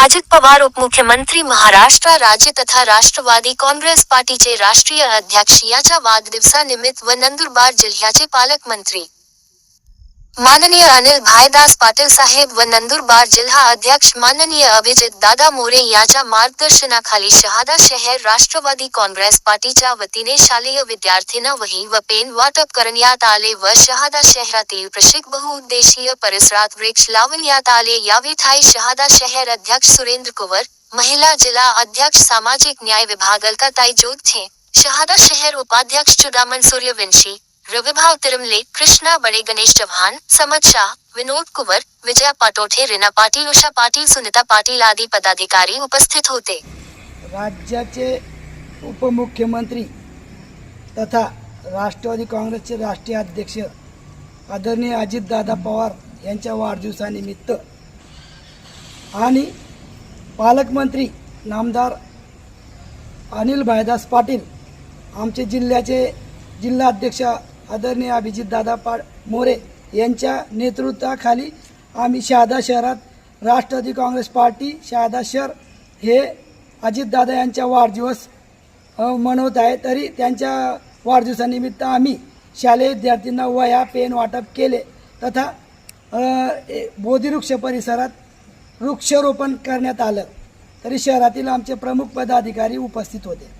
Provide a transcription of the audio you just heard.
अजित पवार उपमुख्यमंत्री महाराष्ट्र राज्य तथा राष्ट्रवादी काँग्रेस पार्टीचे राष्ट्रीय अध्यक्ष याच्या वाढदिवसानिमित्त व नंदुरबार जिल्ह्याचे पालकमंत्री माननीय अनिल भाईदास पाटील साहेब व नंदुरबार जिल्हा अध्यक्ष माननीय अभिजित दादा मोरे यांच्या मार्गदर्शनाखाली शहादा शहर राष्ट्रवादी काँग्रेस पार्टीच्या वतीने शालेय विद्यार्थ्यांना वही व पेन वाटप करण्यात आले व शहादा शहरातील प्रशिक बहुउद्देशीय परिसरात वृक्ष लावण्यात आले. यावेळी शहादा शहर अध्यक्ष सुरेंद्र कुंवर महिला जिला अध्यक्ष सामाजिक न्याय विभाग अलकाताई जोगथे शहादा शहर उपाध्यक्ष चुदामन सूर्यवंशी रविभाव तिरमले कृष्णा बडे गणेश चव्हाण समद शाह विनोद कुंवर विजया पाटोठे रीना पाटील उषा पाटील सुनीता पाटील आदी पदाधिकारी उपस्थित होते. राज्याचे उपमुख्यमंत्री तथा राष्ट्रवादी काँग्रेसचे राष्ट्रीय अध्यक्ष आदरणीय अजितदादा पवार यांच्या वाढदिवसानिमित्त आणि पालकमंत्री नामदार अनिल भायदास पाटील आमचे जिल्ह्याचे जिल्हा अध्यक्ष आदरणीय अभिजितदादा पाड मोरे यांच्या नेतृत्वाखाली आम्ही शहादा शहरात राष्ट्रवादी काँग्रेस पार्टी शहादा शहर हे अजितदादा यांच्या वाढदिवस मनवत आहे. तरी त्यांच्या वाढदिवसानिमित्त आम्ही शालेय विद्यार्थ्यांना वया पेन वाटप केले तथा ए- बोधिवृक्ष परिसरात वृक्षारोपण करण्यात आलं. तरी शहरातील आमचे प्रमुख पदाधिकारी उपस्थित होते.